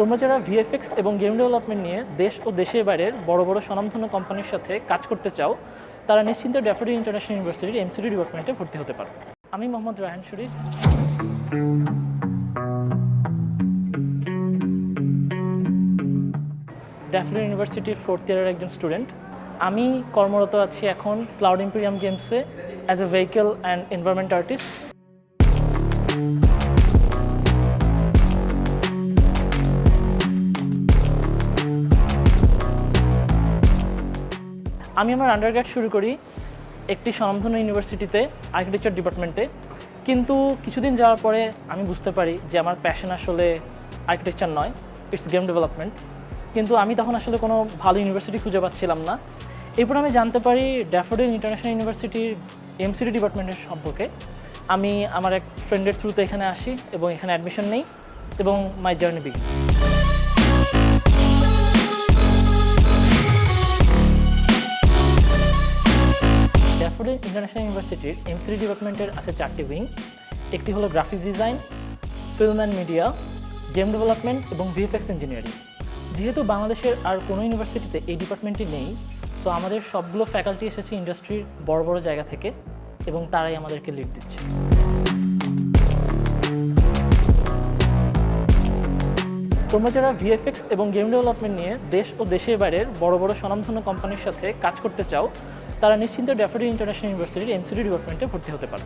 তোমরা যারা ভিএফএক্স এবং গেম ডেভেলপমেন্ট নিয়ে দেশ ও দেশের বাইরের বড় বড় স্বনামধন্য কোম্পানির সাথে কাজ করতে চাও, তারা নিশ্চিন্তে ড্যাফোডি ইন্টারন্যাশনাল ইউনিভার্সিটির এমসিডি ডিপার্টমেন্টে ভর্তি হতে পারো। আমি মোহাম্মদ রায়হান শরীফ। ড্যাফোডি ইউনিভার্সিটির ফোর্থ ইয়ারের একজন স্টুডেন্ট আমি কর্মরত আছি এখন ক্লাউড ইম্পেরিয়াম গেমসে as a vehicle and environment artist আমি আমার আন্ডারগ্রেড শুরু করি একটি স্বনামধন্য ইউনিভার্সিটিতে আর্কিটেকচার ডিপার্টমেন্টে কিন্তু কিছুদিন যাওয়ার পরে আমি বুঝতে পারি যে আমার প্যাশন আসলে আর্কিটেকচার নয় ইটস গেম ডেভেলপমেন্ট কিন্তু আমি তখন আসলে কোনো ভালো ইউনিভার্সিটি খুঁজে পাচ্ছিলাম না। এরপর আমি জানতে পারি ড্যাফোডিল ইন্টারন্যাশনাল ইউনিভার্সিটির এমসিডি ডিপার্টমেন্টের সম্পর্কে। আমি আমার এক ফ্রেন্ডের থ্রুতে এখানে আসি এবং এখানে অ্যাডমিশন নেই এবং my journey begin Daffodil International ইউনিভার্সিটির এমসিডি ডিপার্টমেন্টের আছে চারটি উইং একটি হলো graphics design film and media game development এবং ভিএফএক্স ইঞ্জিনিয়ারিং যেহেতু বাংলাদেশের আর কোনো ইউনিভার্সিটিতে এই ডিপার্টমেন্টটি নেই তো আমাদের সবগুলো ফ্যাকাল্টি এসেছে ইন্ডাস্ট্রির বড় বড় জায়গা থেকে এবং তারাই আমাদেরকে লিড দিচ্ছে। তোমরা যারা ভিএফএক্স এবং গেম ডেভেলপমেন্ট নিয়ে দেশ ও দেশের বাইরের বড় বড় স্বনামধন্য কোম্পানির সাথে কাজ করতে চাও তারা নিশ্চিন্তে ড্যাফোডিল ইন্টারন্যাশনাল ইউনিভার্সিটির এমসিডি ডিপার্টমেন্টে ভর্তি হতে পারো